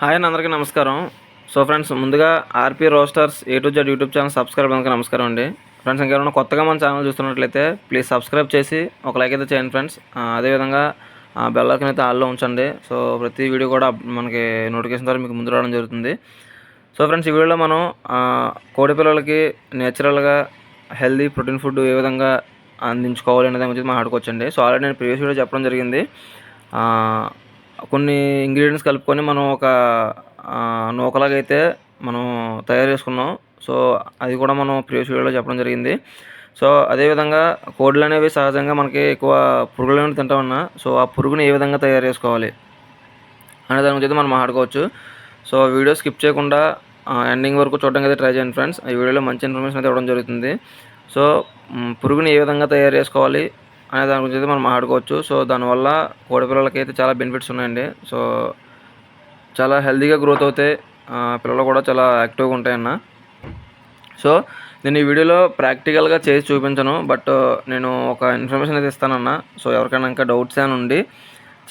Hi అండి అందరికీ నమస్కారం. సో ఫ్రెండ్స్ ముందుగా RP roasters A to Z YouTube channel subscribe అందుకు నమస్కారం అండి. ఫ్రెండ్స్ ఇంకేమైనా కొత్తగా మన ఛానల్ చూస్తున్నట్లయితే ప్లీజ్ సబ్స్క్రైబ్ చేసి ఒక లైక్ అయితే చేయండి ఫ్రెండ్స్. అదేవిధంగా బెల్ అయితే ఆల్లో ఉంచండి. సో ప్రతి వీడియో కూడా మనకి నోటిఫికేషన్ ద్వారా మీకు ముందు రావడం జరుగుతుంది. సో ఫ్రెండ్స్ ఈ వీడియోలో మనం కోడిపిల్లలకి కోడి పిల్లలకి నేచురల్గా హెల్దీ ప్రోటీన్ ఫుడ్ ఏ విధంగా అందించుకోవాలి అనే దాని గురించి మాట్లాడుకోవచ్చండి. సో ఆల్రెడీ నేను ప్రీవియస్ వీడియో చెప్పడం జరిగింది. కొన్ని ఇంగ్రీడియంట్స్ కలుపుకొని మనం ఒక నూకలాగైతే నూకలాగా అయితే మనం తయారు చేసుకున్నాం సో అది కూడా మనం ప్రీవియస్ వీడియోలో చెప్పడం జరిగింది. సో అదేవిధంగా కోళ్ళు అనేవి సహజంగా మనకి ఎక్కువ పురుగులు అనేవి తింటామన్నా సో ఆ పురుగుని ఏ విధంగా తయారు చేసుకోవాలి అనే దాని గురించి మనం మాట్లాడుకోవచ్చు. సో వీడియో స్కిప్ చేయకుండా ఎండింగ్ వరకు చూడడానికి అయితే ట్రై చేయండి ఫ్రెండ్స్ ఈ వీడియోలో మంచి ఇన్ఫర్మేషన్ అయితే ఇవ్వడం జరుగుతుంది. సో పురుగుని ఏ విధంగా తయారు చేసుకోవాలి? అనే దాని గురించి అయితే మనం ఆడుకోవచ్చు సో దానివల్ల కోడి పిల్లలకి అయితే చాలా బెనిఫిట్స్ ఉన్నాయండి. సో చాలా హెల్తీగా గ్రోత్ అవుతాయి పిల్లలు కూడా చాలా యాక్టివ్గా ఉంటాయన్న. సో నేను ఈ వీడియోలో ప్రాక్టికల్గా చేసి చూపించను. బట్ నేను ఒక ఇన్ఫర్మేషన్ అయితే ఇస్తానన్న. సో ఎవరికైనా ఇంకా డౌట్స్ అని ఉండి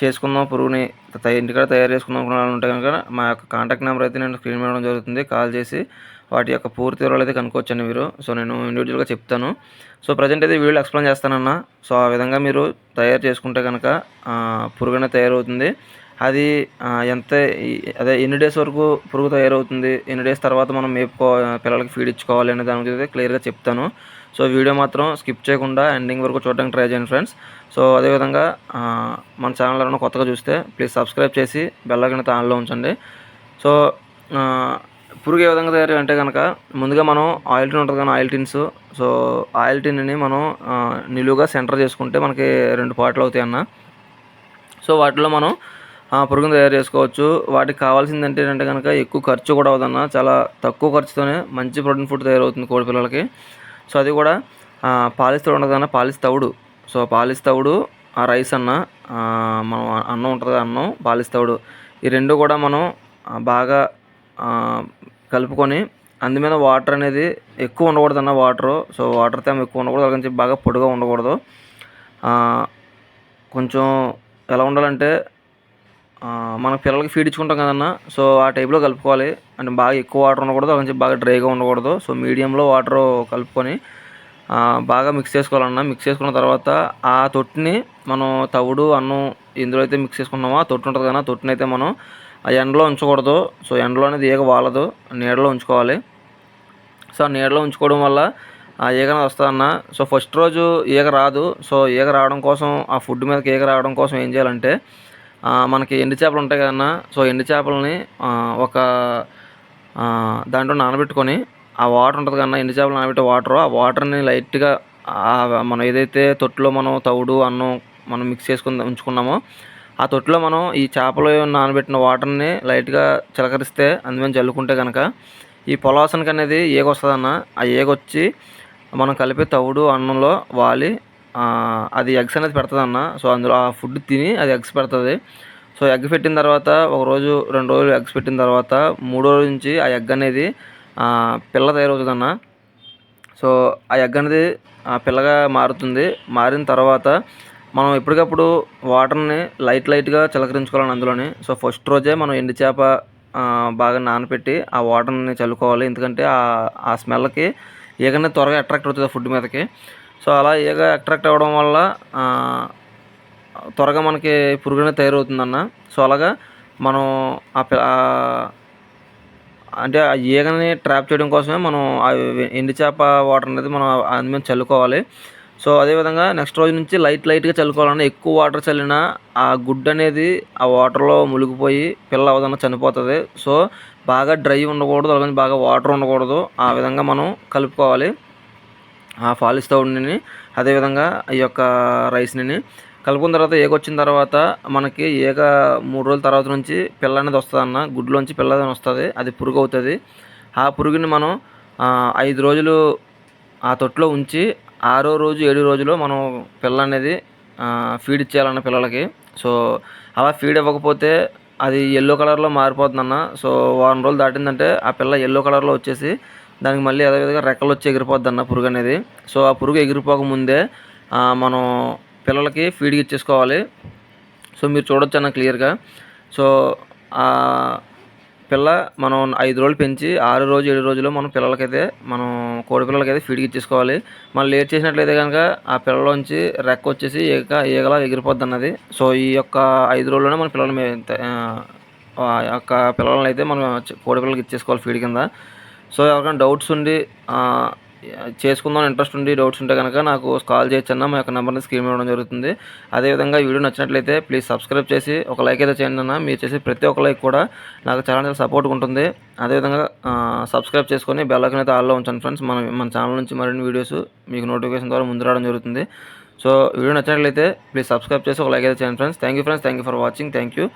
చేసుకుందాం పురుగుని తయ- ఇంటికాడ తయారు చేసుకుందాం అనుకున్న ఉంటే కనుక మా యొక్క కాంటాక్ట్ నెంబర్ అయితే నేను స్క్రీన్ ఇవ్వడం జరుగుతుంది. కాల్ చేసి వాటి యొక్క పూర్తి వివరాలు అయితే కనుక్కోవచ్చండి మీరు. సో నేను ఇండివిజువల్గా చెప్తాను. సో ప్రజెంట్ అయితే వీడియో ఎక్స్ప్లెయిన్ చేస్తానన్న. సో ఆ విధంగా మీరు తయారు చేసుకుంటే కనుక పురుగు అనేది తయారవుతుంది. అది ఎంత అదే ఎన్ని డేస్ వరకు పురుగు తయారవుతుంది ఎన్ని డేస్ తర్వాత మనం మేపుకో పిల్లలకి ఫీడ్ ఇచ్చుకోవాలి అనే దాని గురించి క్లియర్గా చెప్తాను. సో వీడియో మాత్రం స్కిప్ చేయకుండా ఎండింగ్ వరకు చూడడానికి ట్రై చేయండి ఫ్రెండ్స్ సో అదేవిధంగా మన ఛానల్ ఎవరైనా కొత్తగా చూస్తే ప్లీజ్ సబ్స్క్రైబ్ చేసి బెల్ ఐకాన్ ఆన్లో ఉంచండి. సో పురుగు ఏ విధంగా తయారు అంటే కనుక ముందుగా మనం ఆయిల్ టిన్ ఉంటుంది కానీ ఆయిల్ టిన్స్ సో ఆయిల్ టిన్ని మనం నిలువుగా సెంటర్ చేసుకుంటే మనకి రెండు పాటలు అవుతాయి అన్న. సో వాటిలో మనం పురుగును తయారు చేసుకోవచ్చు. వాటికి కావాల్సింది అంటే ఏంటంటే కనుక ఎక్కువ ఖర్చు కూడా అవుదన్న చాలా తక్కువ ఖర్చుతోనే మంచి ప్రోటీన్ ఫుడ్ తయారవుతుంది కోడి పిల్లలకి. సో అది కూడా పాలిస్తౌడు ఉండదు కన్నా పాలిస్తవుడు సో పాలిస్తవుడు ఆ రైస్ అన్న మనం అన్నం ఉంటుంది అన్నం పాలిస్తవుడు. ఈ రెండు కూడా మనం బాగా కలుపుకొని అందు మీద వాటర్ అనేది ఎక్కువ ఉండకూడదు అన్న వాటరు. సో వాటర్ తేమ ఎక్కువ ఉండకూడదు అలాగని చెప్పి బాగా పొడిగా ఉండకూడదు. కొంచెం ఎలా ఉండాలంటే మన పిల్లలకి ఫీడ్ ఇచ్చుకుంటాం కదన్న సో ఆ టైప్లో కలుపుకోవాలి. అంటే బాగా ఎక్కువ వాటర్ ఉండకూడదు అలాగే బాగా డ్రైగా ఉండకూడదు. సో మీడియంలో వాటర్ కలుపుకొని బాగా మిక్స్ చేసుకోవాలన్న. మిక్స్ చేసుకున్న తర్వాత ఆ తొట్టిని మనం తవుడు అన్నం ఎందులో అయితే మిక్స్ చేసుకున్నామో? ఆ తొట్టు ఉంటుంది కదా తొట్టిని అయితే మనం ఆ ఎండలో ఉంచకూడదు. సో ఎండలో అనేది ఈగ వాలదు. నీడలో ఉంచుకోవాలి. సో ఆ నీడలో ఉంచుకోవడం వల్ల ఆ ఈగ అనేది వస్తుందన్న సో ఫస్ట్ రోజు ఈగ రాదు. సో ఈగ రావడం కోసం ఆ ఫుడ్ మీదకి ఈగ రావడం కోసం ఏం చేయాలంటే మనకి ఎండు చేపలు ఉంటాయి కదన్నా సో ఎండు చేపలని ఒక దాంట్లో నానబెట్టుకొని ఆ వాటర్ ఉంటుంది కన్నా ఎండు చేపలు నానబెట్టే వాటర్ ఆ వాటర్ని లైట్గా మనం ఏదైతే తొట్టులో మనం తవుడు అన్నం మనం మిక్స్ చేసుకుని ఉంచుకున్నామో ఆ తొట్టులో మనం ఈ చేపలు నానబెట్టిన వాటర్ని లైట్గా చిలకరిస్తే అందుమని చల్లుకుంటే కనుక ఈ పొలాసనకి అనేది ఏగ వస్తుందన్న ఆ ఏగ వచ్చి మనం కలిపే తవుడు అన్నంలో వాలి అది ఎగ్స్ అనేది పెడుతుంది అన్న సో అందులో ఆ ఫుడ్ తిని అది ఎగ్స్ పెడుతుంది. సో ఎగ్ పెట్టిన తర్వాత ఒక రోజు రెండు రోజులు ఎగ్స్ పెట్టిన తర్వాత మూడో రోజు నుంచి ఆ ఎగ్ అనేది పిల్ల తయారవుతుందన్న. సో ఆ ఎగ్ అనేది ఆ పిల్లగా మారుతుంది. మారిన తర్వాత మనం ఎప్పటికప్పుడు వాటర్ని లైట్ లైట్గా చిలకరించుకోవాలని అందులోని. సో ఫస్ట్ రోజే మనం ఎండు చేప బాగా నానపెట్టి ఆ వాటర్ని చల్లుకోవాలి. ఎందుకంటే ఆ ఆ స్మెల్కి ఈగనే త్వరగా అట్రాక్ట్ అవుతుంది ఫుడ్ మీదకి. సో అలా ఈగ అట్రాక్ట్ అవ్వడం వల్ల త్వరగా మనకి పురుగు అనేది తయారవుతుందన్న. సో అలాగా మనం ఆ పి- ఆ అంటే ఆ ఈగని ట్రాప్ చేయడం కోసమే మనం ఆ ఎండు చేప వాటర్ అనేది మనం అందు మీద చల్లుకోవాలి. సో అదేవిధంగా నెక్స్ట్ రోజు నుంచి లైట్ లైట్గా చల్లుకోవాలన్నా ఎక్కువ వాటర్ చల్లినా ఆ గుడ్డు అనేది ఆ వాటర్లో మునిగిపోయి పిల్ల అవదన్న చనిపోతుంది. సో బాగా డ్రై ఉండకూడదు అలాగే బాగా వాటర్ ఉండకూడదు. ఆ విధంగా మనం కలుపుకోవాలి. ఆ ఫాలిస్ తౌడుని అదేవిధంగా ఈ యొక్క రైస్ని కలుపుకున్న తర్వాత ఏగ వచ్చిన తర్వాత మనకి ఏగ మూడు రోజుల తర్వాత నుంచి పిల్ల అనేది వస్తుంది అన్న గుడ్లోంచి పిల్ల అనేది వస్తుంది అది పురుగు అవుతుంది ఆ పురుగుని మనం ఐదు రోజులు ఆ తొట్టులో ఉంచి ఆరో రోజు ఏడో రోజులో మనం పిల్ల అనేది ఫీడ్ ఇచ్చేయాలన్న పిల్లలకి. సో అలా ఫీడ్ ఇవ్వకపోతే అది ఎల్లో కలర్లో మారిపోతుందన్న. సో వారం రోజులు దాటిందంటే ఆ పిల్ల ఎల్లో కలర్లో వచ్చేసి దానికి మళ్ళీ అదేవిధంగా రెక్కలు వచ్చి ఎగిరిపోద్ది అన్న పురుగు అనేది సో ఆ పురుగు ఎగిరిపోక ముందే మనం పిల్లలకి ఫీడ్కి ఇచ్చేసుకోవాలి. సో మీరు చూడొచ్చు అన్న క్లియర్గా సో పిల్ల మనం ఐదు రోజులు పెంచి ఆరు రోజు ఏడు రోజుల్లో మనం పిల్లలకైతే మనం కోడి పిల్లలకైతే ఫీడ్కి ఇచ్చేసుకోవాలి. మనం లేట్ చేసినట్లయితే కనుక ఆ పిల్లలోంచి రెక్క వచ్చేసి ఈగ ఈగలా ఎగిరిపోద్ది అన్నది సో ఈ యొక్క ఐదు రోజుల్లోనే మన పిల్లలు ఆ, యొక్క పిల్లలని అయితే మనం కోడి పిల్లలకి ఇచ్చేసుకోవాలి ఫీడ్ కింద. సో ఎవరికైనా డౌట్స్ ఉండి చేసుకుందాం ఇంట్రెస్ట్ ఉండి డౌట్స్ ఉంటే కనుక నాకు కాల్ చేయొచ్చన్న మా యొక్క నెంబర్ని స్క్రీన్ ఇవ్వడం జరుగుతుంది. అదేవిధంగా వీడియో నచ్చినట్లయితే ప్లీజ్ సబ్స్క్రైబ్ చేసి ఒక లైక్ అయితే చేయండి అన్న. మీరు చేసే ప్రతి ఒక్క లైక్ కూడా నాకు చాలా చాలా సపోర్ట్గా ఉంటుంది. అదేవిధంగా సబ్స్క్రైబ్ చేసుకొని బెల్ అయితే ఆల్లో ఉంచండి ఫ్రెండ్స్. మన మన ఛానల్ నుంచి మరిన్ని వీడియోస్ మీకు నోటిఫికేషన్ ద్వారా ముందు రావడం జరుగుతుంది. సో వీడియో నచ్చినట్లయితే ప్లీజ్ సబ్స్క్రైబ్ చేసి ఒక లైక్ అయితే చేయండి friends. Thank you friends. Thank you for watching. Thank you